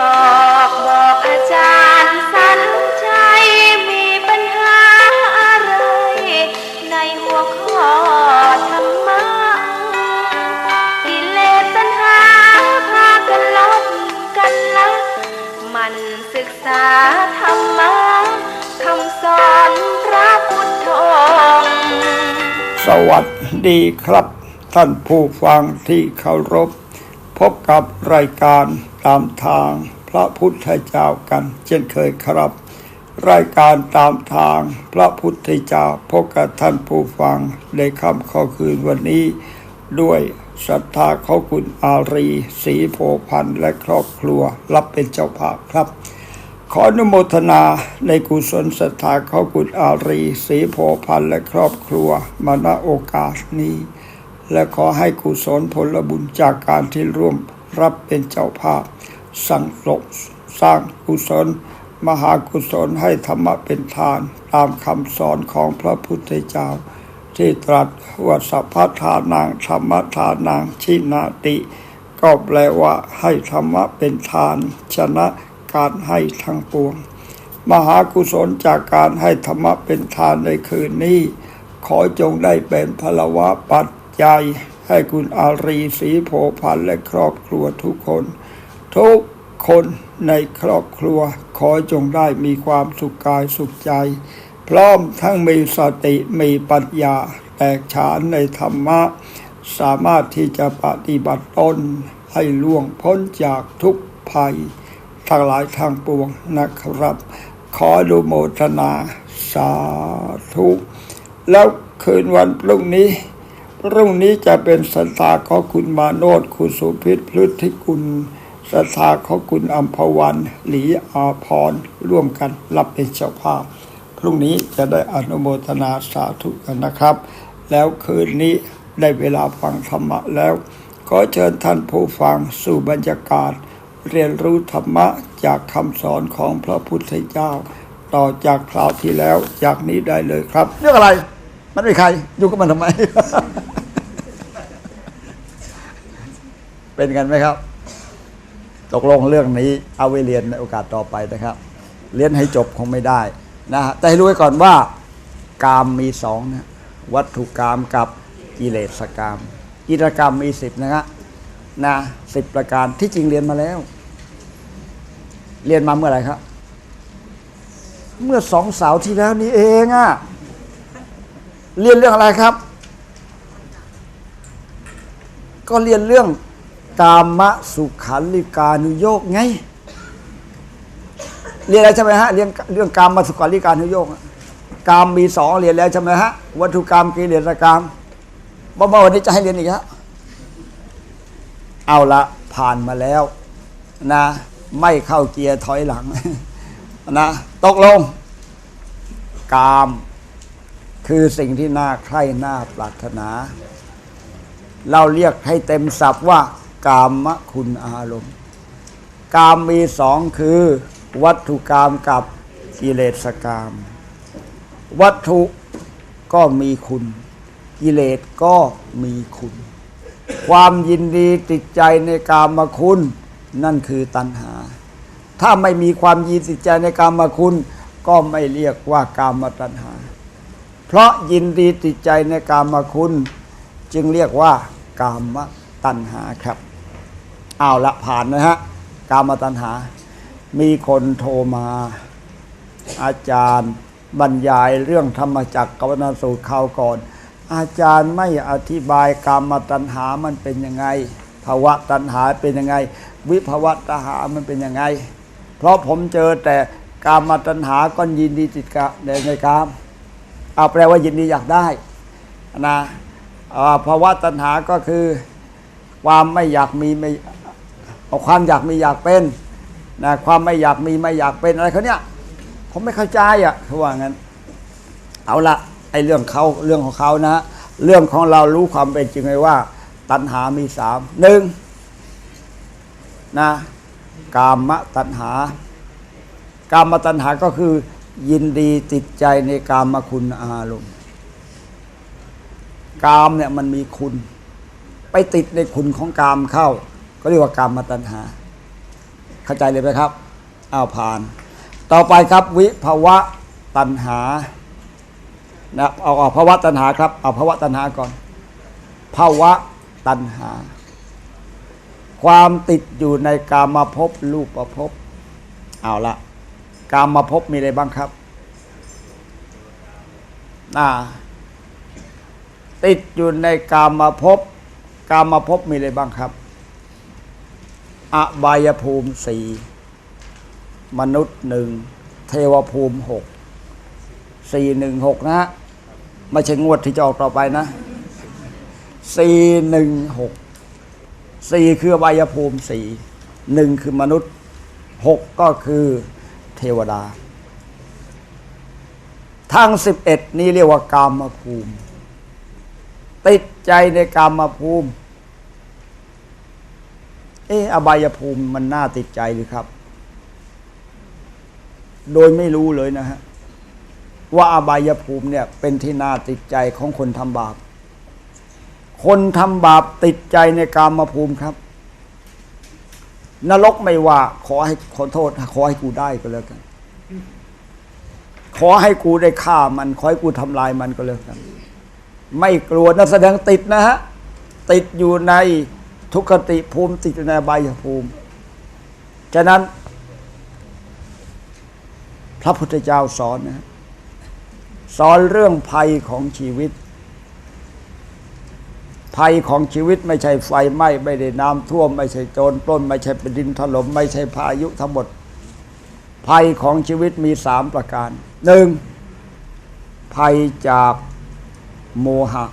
ออกบอกอาจารย์สันชัยมีปัญหาอะไร ในหัวข้อธรรมะกิเลสตัณหาพากันลบกันละมันศึกษาธรรมะคำสอนพระพุทธองค์สวัสดีครับ ท่านผู้ฟังที่เคารพ พบกับรายการ ตามทางพระพุทธเจ้ากันเช่นเคยครับ รายการตามทางพระพุทธเจ้าพบกับท่านผู้ฟังในค่ำข้อคืนวันนี้ ด้วยศรัทธาเขาคุณอารีศรีโพพันธ์และครอบครัวรับเป็นเจ้าภาพครับ ขออนุโมทนาในกุศลศรัทธาเขากุณอารีศรีโพพันธ์และครอบครัวมาณโอกาสนี้ และขอให้กุศลผลบุญจากการที่ร่วมรับเป็นเจ้าภาพ สั่งสมสร้างกุศล มหากุศลให้ธรรมะเป็นทาน ตามคำสอนของพระพุทธเจ้า ที่ตรัสว่าสัพพทานังธรรมทานังชินาติ ก็แปลว่าให้ธรรมะเป็นทาน ชนะการให้ทั้งปวง มหากุศลจากการให้ธรรมะเป็นทานในคืนนี้ ขอจงได้เป็นพลวะปัจจัยให้คุณอารีศรีโพพันและครอบครัวทุกคน ทุก คนในครอบครัวขอจงได้มีความสุขกายสุขใจ พร้อมทั้งมีสติมีปัญญา แตกฉานในธรรมะ สามารถที่จะปฏิบัติตนให้ล่วงพ้นจากทุกภัยทั้งหลายทางปวงนะครับ ขออนุโมทนาสาธุแล้วคืนวันพรุ่งนี้พรุ่งนี้จะเป็นสันตาของคุณมาโนดคุณสุพิษพฤทธิกุล สันตาของคุณอัมพวันหลีอาพรร่วมกันรับเป็นเจ้าภาพ พรุ่งนี้จะได้อนุโมทนาสาธุกันนะครับ แล้วคืนนี้ได้เวลาฟังธรรมะแล้ว ขอเชิญท่านผู้ฟังสู่บรรยากาศ เรียนรู้ธรรมะจากคำสอนของพระพุทธเจ้า ต่อจากคราวที่แล้วจากนี้ได้เลยครับ เรื่องอะไร มันไม่ใครอยู่กับมันทำไม เป็นกันไหมครับ ตกลงเรื่องนี้เอาไว้เรียนในโอกาสต่อไปนะครับ เรียนให้จบคงไม่ได้นะฮะแต่ให้รู้ไว้ก่อนว่ากามมีสองนะวัตถุกามกับกิเลสกามกิจกรรมมีสิบนะฮะนะสิบประการที่จริงเรียนมาแล้ว เรียนมาเมื่อไหร่ครับ เมื่อสองสาร์ที่แล้วนี้เองอะเรียนเรื่องอะไรครับ ก็เรียนเรื่อง กามสุขันลิกานุโยกไง เรียนอะไรใช่ไหมฮะเรียนเรื่องกามสุขันลิกานุโยกอะกามมีสองเรียนแล้วใช่ไหมฮะวัตถุกรรมกิเลสกรรมบ่มาวันนี้จะให้เรียนอีกฮะเอาละผ่านมาแล้วนะ ไม่เข้าเกียร์ถอยหลังนะตกลง กาม คือสิ่งที่น่าใคร่น่าปรารถนา เราเรียกให้เต็มศัพท์ว่า กามคุณอารมณ์ กามมีสองคือ วัตถุกรรมกับกิเลสกรรมวัตถุก็มีคุณ กิเลสก็มีคุณ ความยินดีติดใจในกามคุณ นั่นคือตัณหา ถ้าไม่มีความยินติดใจในกามคุณ ก็ไม่เรียกว่ากามตัณหา เพราะยินดีติดใจในกามคุณ จึงเรียกว่ากามตัณหาครับ เอาละผ่านนะฮะกามตัณหา มีคนโทรมา อาจารย์บรรยายเรื่องธรรมจักรกวนสูตรข่าวก่อน อาจารย์ไม่อธิบายกามตัณหามันเป็นยังไงภาวะตัณหาเป็นยังไง วิภาวะตัณหามันเป็นยังไง เพราะผมเจอแต่กามตัณหาก็ยินดีติดกะในกามเอาแปลว่ายินดีอยากได้นะภาวะตัณหาก็คือความไม่อยากมีไม่ เอาความอยากมีอยากเป็นนะความไม่อยากมีไม่อยากเป็นอะไรเขาเนี่ยผมไม่เข้าใจอะเขาว่างั้น เอาละไอ้เรื่องเขาเรื่องของเขานะ เรื่องของเรารู้ความเป็นจริงเลยว่า ตัณหามีสามหนึ่งนะกามตัณหา กามตัณหาก็คือ ยินดีติดใจในกามคุณอารมณ์กามเนี่ยมันมีคุณ ไปติดในคุณของกามเข้า ก็เรียกว่ากามตัณหา เข้าใจเลยไหมครับอ้าวผ่าน ต่อไปครับวิภวะตัณหานะเอาเอาภาวะตัณหาครับเอาภาวะตัณหาก่อนภาวะตัณหา ความติดอยู่ในกามาภพรูปประภพเอาละกามาภพมีอะไรบ้างครับอ่าติดอยู่ในกามาภพกามาภพมีอะไรบ้างครับ อบายภูมิสี่มนุษย์หนึ่งเทวภูมิหกสี่หนึ่งหกนะฮะไม่ใช่งวดที่จะออกต่อไปนะสี่หนึ่งหกสี่คืออบายภูมิสี่หนึ่งคือมนุษย์หกก็คือเทวดา ทั้งสิบเอ็ดนี้เรียกว่ากามภูมิ ติดใจในกามภูมิ เอออบายภูมิมันน่าติดใจหรือครับ โดยไม่รู้เลยนะฮะว่าอบายภูมิเนี่ย เป็นที่น่าติดใจของคนทำบาป คนทำบาปติดใจในกามภูมิครับ นรกไม่ว่า ขอให้ขอโทษ ขอให้กูได้ก็แล้วกัน ขอให้กูได้ฆ่ามัน ขอให้กูทำลายมันก็แล้วกัน ไม่กลัวนักแสดงติดนะฮะ ติดอยู่ใน ทุกขติภูมิติดอยู่ในอบายภูมิ ฉะนั้น พระพุทธเจ้าสอนนะฮะสอนเรื่องภัยของชีวิต ภัยของชีวิตไม่ใช่ไฟไหม้ไม่ได้น้ำท่วม ไม่ใช่โจรปล้น ไม่ใช่เป็นดินถล่มไม่ใช่พายุทั้งหมด ภัยของชีวิตมีสามประการหนึ่งภัยจากโมหะ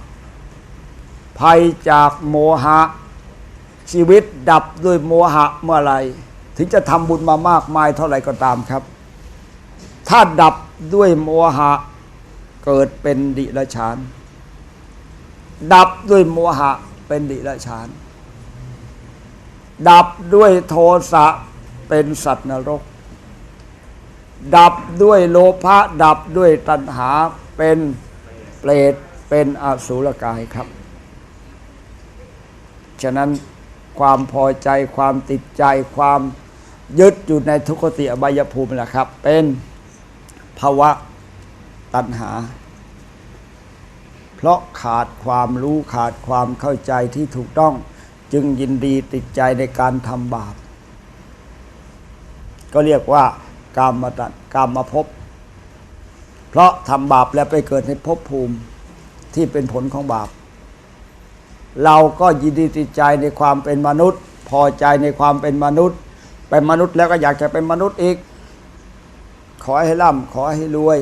ภัยจากโมหะ ชีวิตดับด้วยโมหะเมื่อไรถึงจะทำบุญมามากมายเท่าไหร่ก็ตามครับ ถ้าดับด้วยโมหะเกิดเป็นดิรชาน ดับด้วยโมหะเป็นดิรชาน ดับด้วยโทสะเป็นสัตว์นรก ดับด้วยโลภะดับด้วยตัณหาเป็นเปรตเป็นอสุรกายครับ ฉะนั้น ความพอใจความติดใจความยึดอยู่ในทุกขติอบายภูมิแหละครับ เป็นภาวะตัณหา เพราะขาดความรู้ขาดความเข้าใจที่ถูกต้องจึงยินดีติดใจในการทำบาป ก็เรียกว่ากามตัณกามมาภพเพราะทำบาปแล้วไปเกิดในภพภูมิที่เป็นผลของบาป เราก็ยินดีติดใจในความเป็นมนุษย์ พอใจในความเป็นมนุษย์ เป็นมนุษย์แล้วก็อยากจะเป็นมนุษย์อีก ขอให้ร่ำขอให้รวย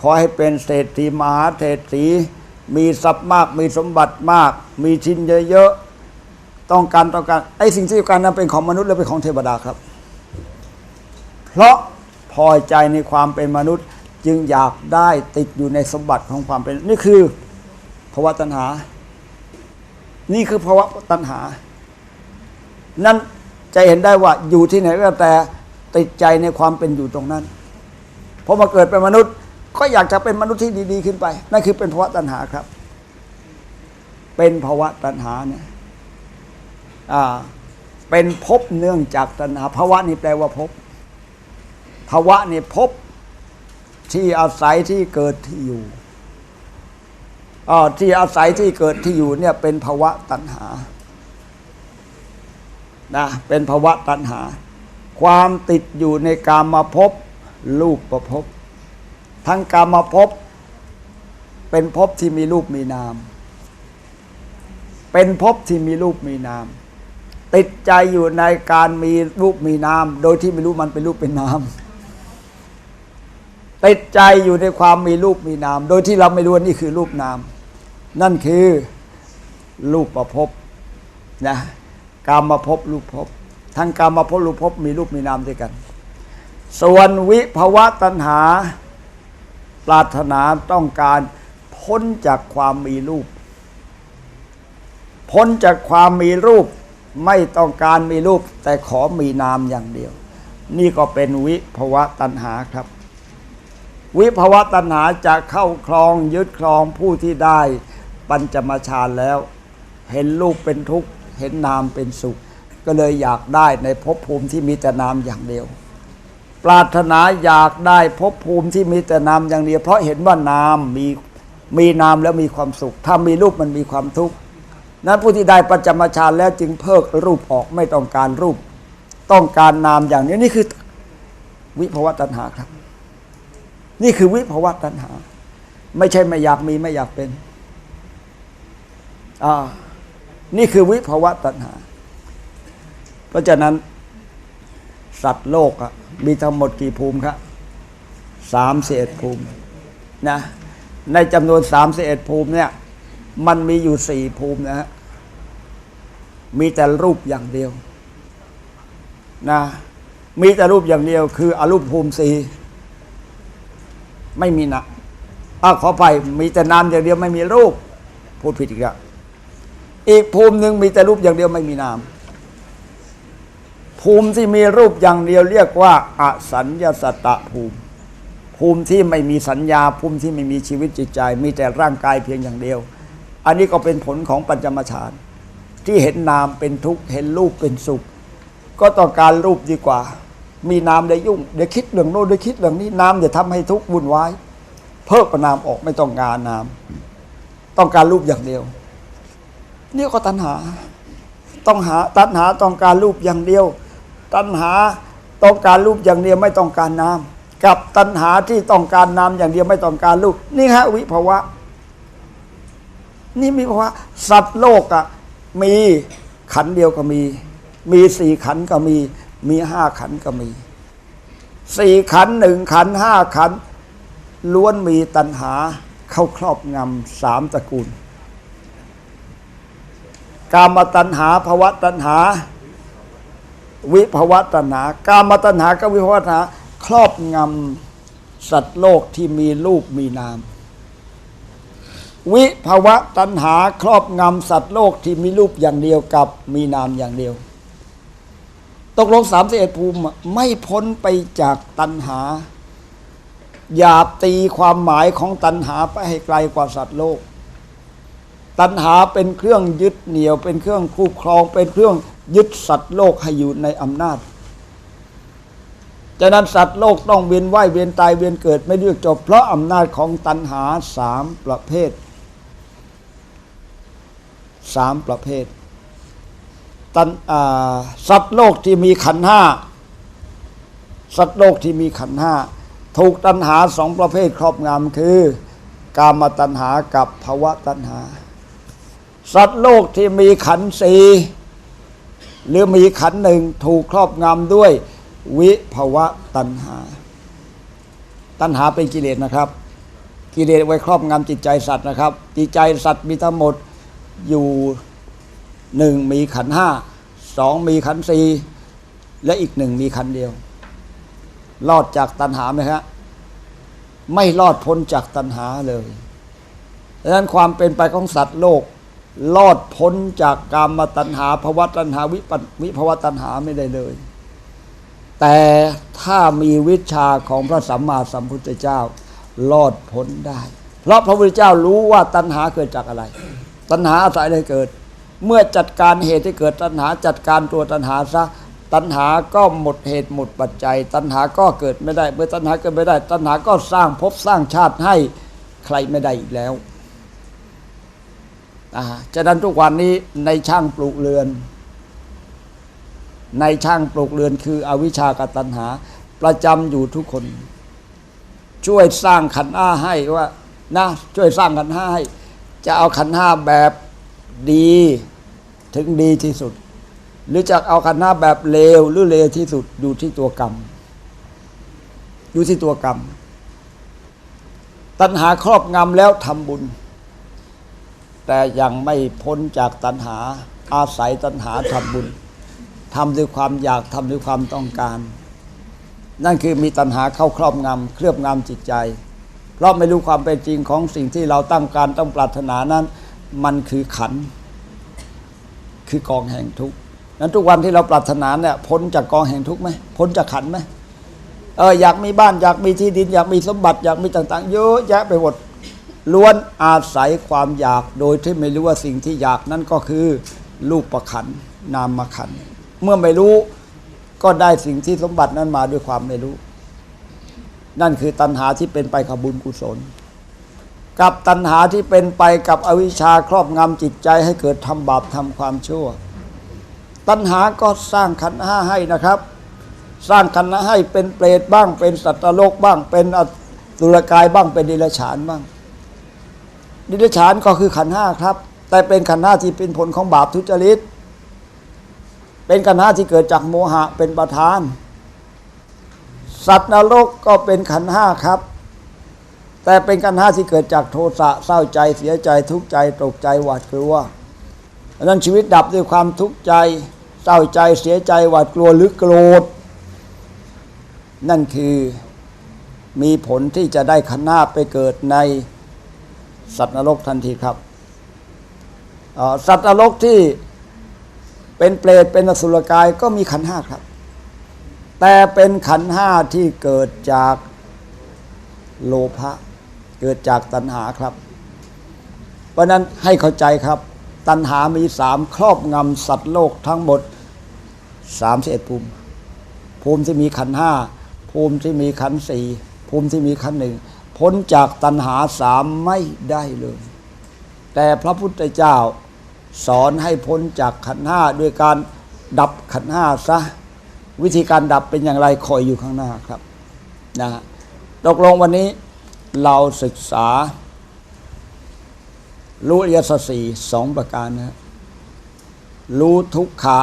ขอให้เป็นเศรษฐีมหาเศรษฐีมีทรัพย์มากมีสมบัติมาก มีชิ้นเยอะๆต้องการต้องการไอ้สิ่งที่ต้องการนั้นเป็นของมนุษย์หรือเป็นของเทวดาครับ เพราะพอใจในความเป็นมนุษย์จึงอยากได้ติดอยู่ในสมบัติของความเป็นนี่คือภาวะตัณหา นี่คือภาวะตัณหา นั่นจะเห็นได้ว่าอยู่ที่ไหนก็แต่ติดใจในความเป็นอยู่ตรงนั้นพอมาเกิดเป็นมนุษย์ ก็อยากจะเป็นมนุษย์ที่ดี ๆ ขึ้นไป นั่นคือเป็นภาวะตัณหาครับ เป็นภาวะตัณหาเนี่ยอ่าเป็นภพเนื่องจากตัณหาภาวะนี่แปลว่าภพภาวะนี่ภพที่อาศัยที่เกิดที่อยู่ ที่อาศัยที่เกิดที่อยู่เนี่ยเป็นภาวะตัณหานะเป็นภาวะตัณหา ความติดอยู่ในกามาภพรูปประภพทั้งกามาภพเป็นภพที่มีรูปมีนาม เป็นภพที่มีรูปมีนาม ติดใจอยู่ในการมีรูปมีนาม โดยที่ไม่รู้มันเป็นรูปเป็นนามติดใจอยู่ในความมีรูปมีนาม โดยที่เราไม่รู้นี่คือรูปนาม นั่นคือรูปประพบนะกามมาพบรูปภพทั้งกามมาพบรูปภพมีรูปมีนามด้วยกัน ส่วนวิภวะตัณหา ปรารถนาต้องการพ้นจากความมีรูป พ้นจากความมีรูปไม่ต้องการมีรูป แต่ขอมีนามอย่างเดียว นี่ก็เป็นวิภวะตัณหาครับ วิภวะตัณหาจะเข้าครองยึดครองผู้ที่ได้ ปัญจมาฌานแล้ว เห็นรูปเป็นทุกข์เห็นนามเป็นสุข ก็เลยอยากได้ในภพภูมิที่มีแต่นามอย่างเดียว ปรารถนาอยากได้ภพภูมิที่มีแต่นามอย่างเดียว เพราะเห็นว่านามมีมีนามแล้วมีความสุข ถ้ามีรูปมันมีความทุกข์นั้นผู้ที่ได้ปัจจมาฌานแล้วจึงเพิกรูปออกไม่ต้องการรูป ต้องการนามอย่างนี้นี่คือวิภวตัณหาครับ นี่คือวิภวตัณหา ไม่ใช่ไม่อยากมีไม่อยากเป็น อ่านี่คือวิภวตัณหา เพราะฉะนั้น สัตว์โลกอะมีทั้งหมดกี่ภูมิครับสามสิบเอ็ดภูมินะในจำนวนสามสิบเอ็ดภูมิเนี่ย มันมีอยู่สี่ภูมินะฮะมีแต่รูปอย่างเดียวนะมีแต่รูปอย่างเดียว คืออรูปภูมิสี่ไม่มีนะอะขอไปมีแต่นามอย่างเดียวไม่มีรูป พูดผิดอีกแล้ว อีกภูมิหนึ่งมีแต่รูปอย่างเดียวไม่มีนาม ภูมิที่มีรูปอย่างเดียวเรียกว่า อสัญญาสตะภูมิ ภูมิที่ไม่มีสัญญา ภูมิที่ไม่มีชีวิตจิตใจ มีแต่ร่างกายเพียงอย่างเดียว อันนี้ก็เป็นผลของปัญจมฌานที่เห็นนามเป็นทุกข์เห็นรูปเป็นสุข ก็ต้องการรูปดีกว่า มีนามได้ยุ่งเดี๋ยวคิดเรื่องโน้นเดี๋ยวคิดเรื่องนี้นามจะทำให้ทุกข์วุ่นวายเพิกประนามออกไม่ต้องการนาม ต้องการรูปอย่างเดียว นี่ก็ตัณหา ต้องหาตัณหาต้องการรูปอย่างเดียว ตัณหาต้องการรูปอย่างเดียวไม่ต้องการนากับตัณหาที่ต้องการนาอย่างเดียวไม่ต้องการรูป นี่ฮะวิภาวะ นี่มีภาวะสัตว์โลกอะมีขันเดียวก็มี มีสี่ขันก็มี มีห้าขันก็มีสี่ขันหนึ่งขันห้าขันล้วนมีตัณหาเข้าครอบงำสามตระกูล กามตัณหาภวะตัณหา วิภวะตัณหา กามตัณหากับวิภวะตัณหา ครอบงำสัตว์โลกที่มีรูปมีนาม วิภวะตัณหาครอบงำสัตว์โลกที่มีรูปอย่างเดียวกับมีนามอย่างเดียว ตกลงสามสิบเอ็ดภูมิไม่พ้นไปจากตัณหาอย่าตีความหมายของตัณหาไปให้ไกลกว่าสัตว์โลก ตัณหาเป็นเครื่องยึดเหนี่ยว เป็นเครื่องคู่ครอง เป็นเครื่องยึดสัตว์โลกให้อยู่ในอำนาจฉะนั้นสัตว์โลกต้องเวียนว่ายเวียนตายเวียนเกิดไม่เลือกจบ เพราะอำนาจของตัณหาสามประเภทสามประเภทตันสัตว์โลกที่มีขันห้าสัตว์โลกที่มีขันห้าถูกตัณหาสองประเภทครอบงำคือ กามตัณหากับภวะตัณหา สัตว์โลกที่มีขันสี่หรือมีขันหนึ่งถูกครอบงำด้วยวิภวะตัณหา ตัณหาเป็นกิเลสนะครับ กิเลสไว้ครอบงำจิตใจสัตว์นะครับ จิตใจสัตว์มีทั้งหมดอยู่หนึ่งมีขันห้าสองมีขันสี่และอีกหนึ่งมีขันเดียว รอดจากตัณหาไหมครับไม่รอดพ้นจากตัณหาเลยดังนั้นความเป็นไปของสัตว์โลก รอดพ้นจากกามตัณหาภวะตัณหาวิปวิภวะตัณหาไม่ได้เลย แต่ถ้ามีวิชาของพระสัมมาสัมพุทธเจ้ารอดพ้นได้ เพราะพระพุทธเจ้ารู้ว่าตัณหาเกิดจากอะไร ตัณหาอาศัยอะไรเกิด เมื่อจัดการเหตุที่เกิดตัณหาจัดการตัวตัณหาซะตัณหาก็หมดเหตุหมดปัจจัย ตัณหาก็เกิดไม่ได้ เมื่อตัณหาเกิดไม่ได้ ตัณหาก็สร้างภพสร้างชาติให้ใครไม่ได้อีกแล้ว ฉะนั้นทุกวันนี้ในช่างปลูกเรือน ในช่างปลูกเรือนคืออวิชชากตัณหา ประจำอยู่ทุกคน ช่วยสร้างขันห้าให้ว่านะช่วยสร้างขันห้าให้ จะเอาขันห้าแบบดีถึงดีที่สุด หรือจะเอาขันห้าแบบเลวหรือเลวที่สุดอยู่ที่ตัวกรรม อยู่ที่ตัวกรรม ตัณหาครอบงำแล้วทำบุญ แต่ยังไม่พ้นจากตัณหา อาศัยตัณหาทำบุญทำด้วยความอยากทำด้วยความต้องการ นั่นคือมีตัณหาเข้าครอบงำเคลือบงำจิตใจ เพราะไม่รู้ความเป็นจริงของสิ่งที่เราตั้งการต้องปรารถนานั้น มันคือขัน คือกองแห่งทุกข์นั้นทุกวันที่เราปรารถนาเนี่ยพ้นจากกองแห่งทุกข์ไหมพ้นจากขันไหมเอออยากมีบ้านอยากมีที่ดิน อยากมีสมบัติอยากมีต่าง ๆ เยอะแยะไปหมด ล้วนอาศัยความอยากโดยที่ไม่รู้ว่าสิ่งที่อยากนั้นก็คือรูปประขันนามขัน เมื่อไม่รู้ก็ได้สิ่งที่สมบัตินั้นมาด้วยความไม่รู้ นั่นคือตัณหาที่เป็นไปกับบุญกุศล กับตัณหาที่เป็นไปกับอวิชชาครอบงำจิตใจให้เกิดทำบาปทำความชั่ว ตัณหาก็สร้างขันธ์ห้าให้นะครับ สร้างขันธ์ห้าให้เป็นเปรตบ้าง เป็นสัตว์โลกบ้าง เป็นอสุรกายบ้างเป็นดิลฉานบ้าง ดิลฉานก็คือขันห้าครับ แต่เป็นขันห้าที่เป็นผลของบาปทุจริต เป็นขันห้าที่เกิดจากโมหะเป็นประธาน สัตว์นรกก็เป็นขันห้าครับ แต่เป็นขันห้าที่เกิดจากโทสะเศร้าใจเสียใจทุกข์ใจตกใจหวาดกลัวดังนั้นชีวิตดับด้วยความทุกข์ใจ เศร้าใจเสียใจหวาดกลัวหรือโกรธ นั่นคือมีผลที่จะได้ขันห้าไปเกิดใน สัตว์นรกทันทีครับ สัตว์นรกที่เป็นเปรตเป็นอสุรกายก็มีขันห้าครับ แต่เป็นขันห้าที่เกิดจากโลภะเกิดจากตัณหาครับ เพราะนั้นให้เข้าใจครับ ตัณหามีสามครอบงำสัตว์โลกทั้งหมดสามสิบเอ็ดภูมิ ภูมิที่มีขันห้าภูมิที่มีขันสี่ภูมิที่มีขันหนึ่ง พ้นจากตัณหาสามไม่ได้เลย แต่พระพุทธเจ้าสอนให้พ้นจากขันห้าด้วยการดับขันห้าซะ วิธีการดับเป็นอย่างไรคอยอยู่ข้างหน้าครับนะฮะตกลงวันนี้เราศึกษารู้อริยสัจสี่สองประการนะรู้ทุกขะ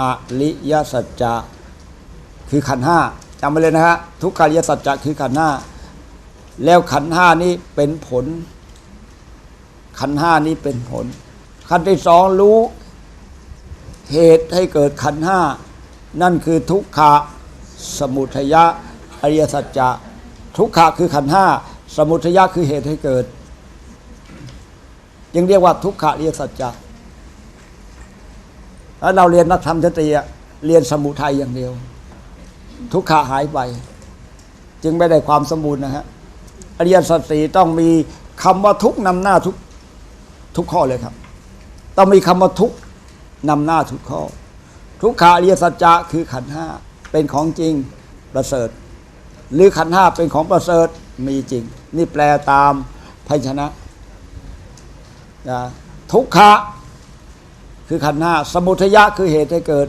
อริยสัจจะคือขันห้าจำไว้เลยนะฮะทุกขาริยสัจจะคือขันห้า แล้วขันห้านี้เป็นผล ขันห้านี้เป็นผล ขันที่สองรู้ เหตุให้เกิดขันห้านั่นคือทุกขะสมุทยะอริยสัจจะทุกขะคือขันห้าสมุทยะคือเหตุให้เกิดยังเรียกว่าทุกขะอริยสัจจะแล้วเราเรียนนักธรรมทตรีเรียนสมุทัยอย่างเดียว ทุกขะหายไป จึงไม่ได้ความสมบูรณ์นะฮะ ริยสัจสีต้องมีคำว่าทุกนำหน้าทุกทุกข้อเลยครับ ต้องมีคำว่าทุกนำหน้าทุกข้อ ทุกขาอริยสัจจะคือขันห้าเป็นของจริงประเสริฐ หรือขันห้าเป็นของประเสริฐมีจริง นี่แปลตามพยัญชนะนะทุกขะคือขันห้าสมุทยะคือเหตุให้เกิด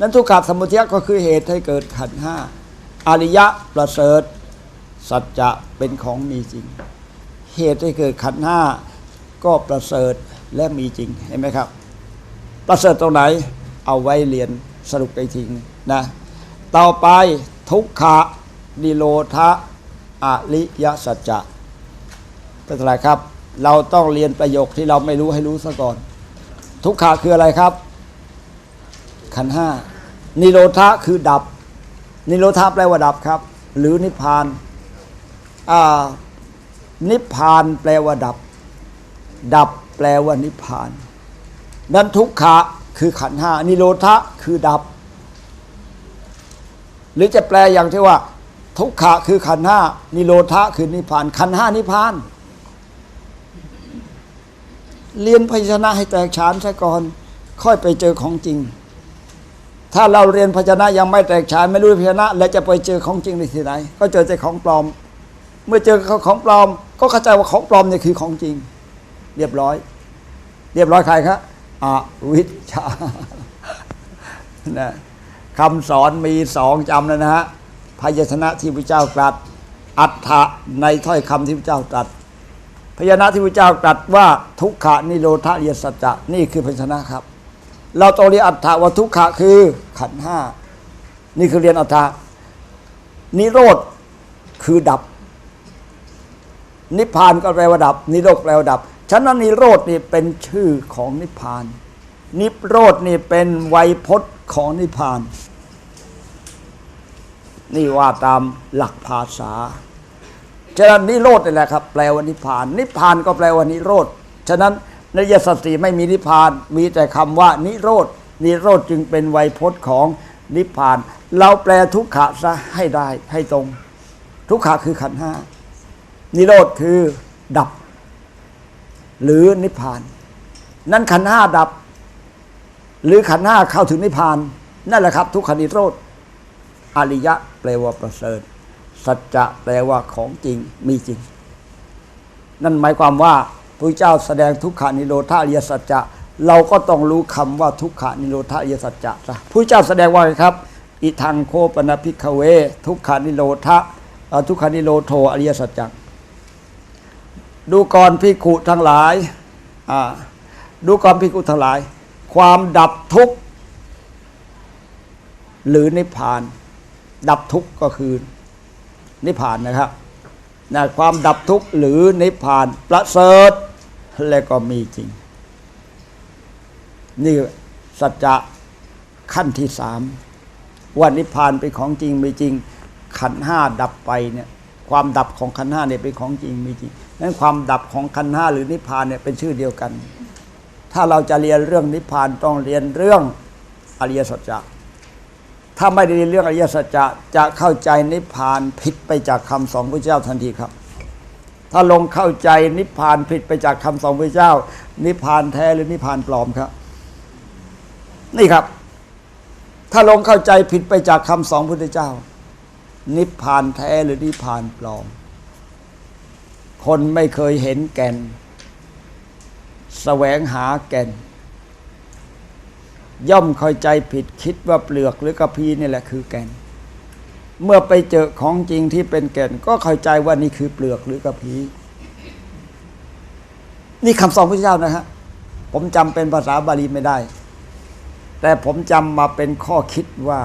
นั้นทุกขะสมุทยะก็คือเหตุให้เกิดขันห้าอริยะประเสริฐ สัจจะเป็นของมีจริง เหตุให้เกิดขันห้าก็ประเสริฐและมีจริงเห็นไหมครับ ประเสริฐตรงไหนเอาไว้เรียนสรุปไปทิ้งนะต่อไปทุกขะนิโรธะอริยสัจจะเป็นอะไรครับ เราต้องเรียนประโยคที่เราไม่รู้ให้รู้ซะก่อน ทุกขะคืออะไรครับ ขันห้านิโรธะคือดับ นิโรธาแปลว่าดับครับ หรือนิพพาน นิพพานแปลว่าดับ ดับแปลว่านิพพาน นั้นทุกขะคือขันห้านิโรธะคือดับ หรือจะแปลอย่างที่ว่า ทุกขะคือขันห้านิโรธะคือนิพพาน ขันห้านิพพาน เรียนพยัญชนะให้แตกฉานซะก่อน ค่อยไปเจอของจริง ถ้าเราเรียนพยัญชนะยังไม่แตกฉานไม่รู้พยัญชนะ แล้วจะไปเจอของจริงในที่ไหน ก็เจอแต่ของปลอม เมื่อเจอของปลอม ก็เข้าใจว่าของปลอมเนี่ยคือของจริง เรียบร้อย เรียบร้อยใครครับอวิชชานะคำสอนมีสองจำเลยนะฮะพยัญชนะที่พระเจ้าตรัส อัฏฐะในถ้อยคำที่พระเจ้าตรัส พยัญชนะที่พระเจ้าตรัสว่าทุกขะนิโรธาเยสัจจะนี่คือพยัญชนะครับ เราต้องเรียนอัฏฐะว่าทุกขะคือขันห้านี่คือเรียนอัฏฐะนิโรธคือดับ นิพพานก็แปลว่าดับ นิโรธแปลว่าดับ ฉะนั้นนิโรธนี่เป็นชื่อของนิพพาน นิโรธนี่เป็นไวยพจน์ของนิพพาน นี่ว่าตามหลักภาษา ฉะนั้นนิโรธนี่แหละครับ แปลว่านิพพาน นิพพานก็แปลว่านิโรธ ฉะนั้นในยสติไม่มีนิพพาน มีแต่คำว่านิโรธ นิโรธจึงเป็นไวยพจน์ของนิพพาน เราแปลทุกขะซะให้ได้ให้ตรง ทุกขะคือขันห้า นิโรธคือดับ หรือนิพพาน นั้นขันห้าดับ หรือขันห้าเข้าถึงนิพพาน นั่นแหละครับ ทุกขนิโรธอริยะแปลว่าประเสริฐ สัจจะแปลว่าของจริงมีจริง นั่นหมายความว่าพระเจ้าแสดงทุกขานิโรธาอริยสัจจะเราก็ต้องรู้คำว่าทุกขานิโรธาอริยสัจจะพระเจ้าแสดงว่าไงครับ อิทังโคปนพิกเว ทุกขานิโรธะเอ่อทุกขานิโรโทอริยสัจจัง ดูก่อนพิกุทั้งหลายดูก่อนพิกุทั้งหลาย ความดับทุกข์ หรือนิพพาน ดับทุกข์ก็คือนิพพานนะครับนะความดับทุกข์หรือนิพพานประเสริฐและก็มีจริง นี่สัจจะขั้นที่สามว่านิพพานเป็นของจริงมีจริง ขันห้าดับไปเนี่ยความดับของขันห้าเนี่ยเป็นของจริงมีจริง นั้นความดับของขันห้าหรือนิพพานเนี่ยเป็นชื่อเดียวกัน ถ้าเราจะเรียนเรื่องนิพพานต้องเรียนเรื่องอริยสัจจะถ้าไม่ได้เรียนเรื่องอริยสัจจะจะเข้าใจนิพพานผิดไปจากคำสอนพระเจ้าทันทีครับ ถ้าลงเข้าใจนิพพานผิดไปจากคำสอนพระเจ้า นิพพานแท้หรือนิพพานปลอมครับ นี่ครับ ถ้าลงเข้าใจผิดไปจากคำสอนพุทธเจ้า นิพพานแท้หรือนิพพานปลอม คนไม่เคยเห็นแก่นแสวงหาแก่น ย่อมเข้าใจผิดคิดว่าเปลือกหรือกระพีนี่แหละคือแก่น เมื่อไปเจอของจริงที่เป็นแก่น ก็เข้าใจว่านี่คือเปลือกหรือกระพี นี่คำสอนพระเจ้านะฮะผมจำเป็นภาษาบาลีไม่ได้ แต่ผมจำมาเป็นข้อคิดว่า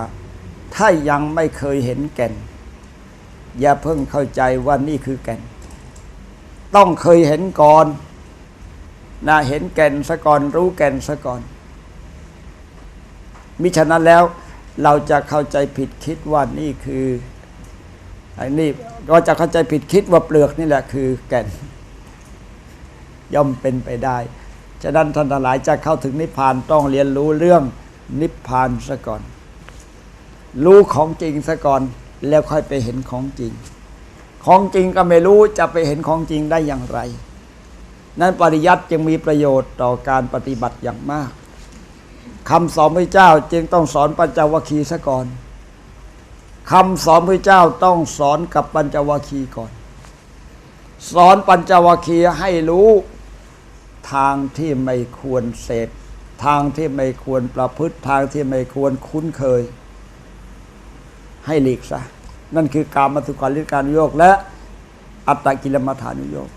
ถ้ายังไม่เคยเห็นแก่น อย่าเพิ่งเข้าใจว่านี่คือแก่น ต้องเคยเห็นก่อนนะเห็นแก่นซะก่อนรู้แก่นซะก่อน มิฉะนั้นแล้วเราจะเข้าใจผิดคิดว่านี่คืออ้นี่เราจะเข้าใจผิดคิดว่าเปลือกนี่แหละคือแก่น ย่อมเป็นไปได้ ฉะนั้นท่านทั้งหลายจะเข้าถึงนิพพานต้องเรียนรู้เรื่องนิพพานซะก่อน รู้ของจริงซะก่อนแล้วค่อยไปเห็นของจริง ของจริงก็ไม่รู้จะไปเห็นของจริงได้อย่างไร นั้นปริยัติจึงมีประโยชน์ต่อการปฏิบัติอย่างมากคำสอนพระเจ้าจึงต้องสอนปัญจวัคคีย์ซะก่อนคำสอนพระเจ้าต้องสอนกับปัญจวัคคีย์ก่อน สอนปัญจวัคคีย์ให้รู้ทางที่ไม่ควรเสพทางที่ไม่ควรประพฤติทางที่ไม่ควรคุ้นเคย ให้หลีกซะ นั่นคือการมาสุขาริการุโยกและอัตตกิลมัฐานุโยก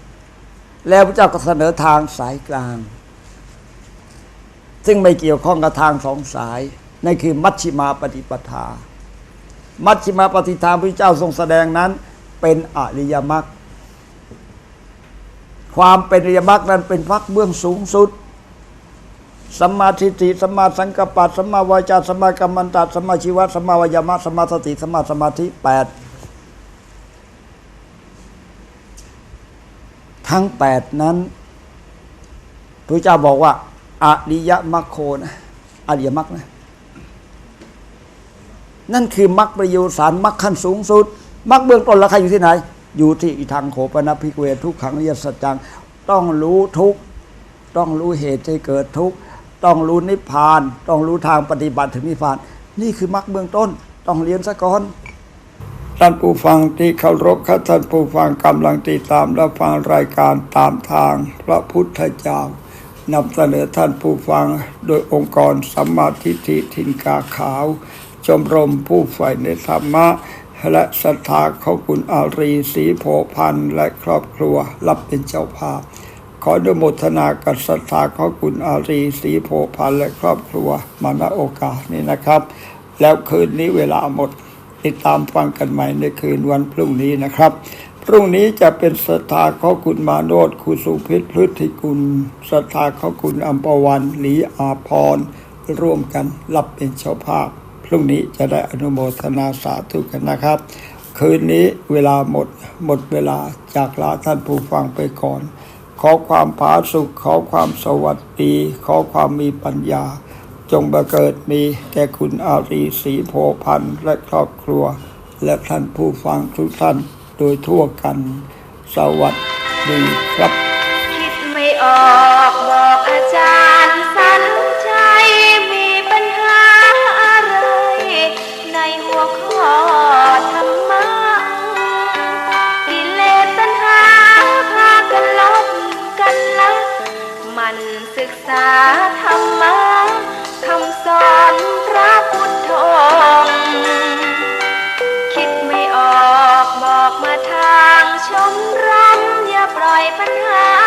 แล้วพระเจ้าก็เสนอทางสายกลาง ซึ่งไม่เกี่ยวข้องกับทางสองสายนั่นคือมัชชิมาปฏิปทา มัชชิมาปฏิทานพระเจ้าทรงแสดงนั้น เป็นอริยมรรคความเป็นอริยมรรคนั้นเป็นมรรคเบื้องสูงสุด สัมมาทิฏฐิสัมมาสังกัปปะสัมมาวาจาสัมมากัมมันตะสัมมาชีวะสัมมาวายามะสัมมาสติสัมมาสมาธิแปดทั้งแปดนั้นพระเจ้าบอกว่าอริยมรรคโคนะอริยมรรคนะนั่นคือมรรคประโยชน์สารมรรคขั้นสูงสุดมรรคเบื้องต้นราคาอยู่ที่ไหน อยู่ที่อิทังโขปนพิกเวทุกขังนิยสัจจัง ต้องรู้ทุกต้องรู้เหตุให้เกิดทุกข์ ต้องรู้นิพพาน ต้องรู้ทางปฏิบัติถึงนิพพาน นี่คือมรรคเบื้องต้น ต้องเรียนซะก่อนท่านผู้ฟังที่เคารพครับท่านผู้ฟังกำลังติดตามและฟังรายการตามทางพระพุทธเจ้านำเสนอท่านผู้ฟังโดยองค์กรสัมมาทิฏฐิทินกาขาว ชมรมผู้ใฝ่ในธรรมะ และศรัทธาของคุณอารีศรีโพพันธ์และครอบครัวรับเป็นเจ้าภาพ ออนุโมทนากับศรัทธาของคุณอารีศรีโพพันและครอบครัวมาณโอกาสนี้นะครับ แล้วคืนนี้เวลาหมด ติดตามฟังกันใหม่ในคืนวันพรุ่งนี้นะครับ พรุ่งนี้จะเป็นศรัทธาของคุณมาโนดคุณสุพิษพฤทธิกุลศรัทธาของคุณอัมปวันหลีอาพรร่วมกันรับเป็นเจ้าภาพ พรุ่งนี้จะได้อนุโมทนาสาธุกันนะครับ คืนนี้เวลาหมดหมดเวลาจากลาท่านผู้ฟังไปก่อน ความผาสุขขอความสวัสดี ขอความมีปัญญา จงบังเกิดมีแก่คุณอารีศรีโพพันธ์และครอบครัว และท่านผู้ฟังทุกท่านโดยทั่วกัน สวัสดีครับ คิดไม่ออกบอกอาจารย์ ษาธรรมะคำสอนพระพุทธองค์คิดไม่ออกบอกมาทางชมรมอย่าปล่อยปัญหา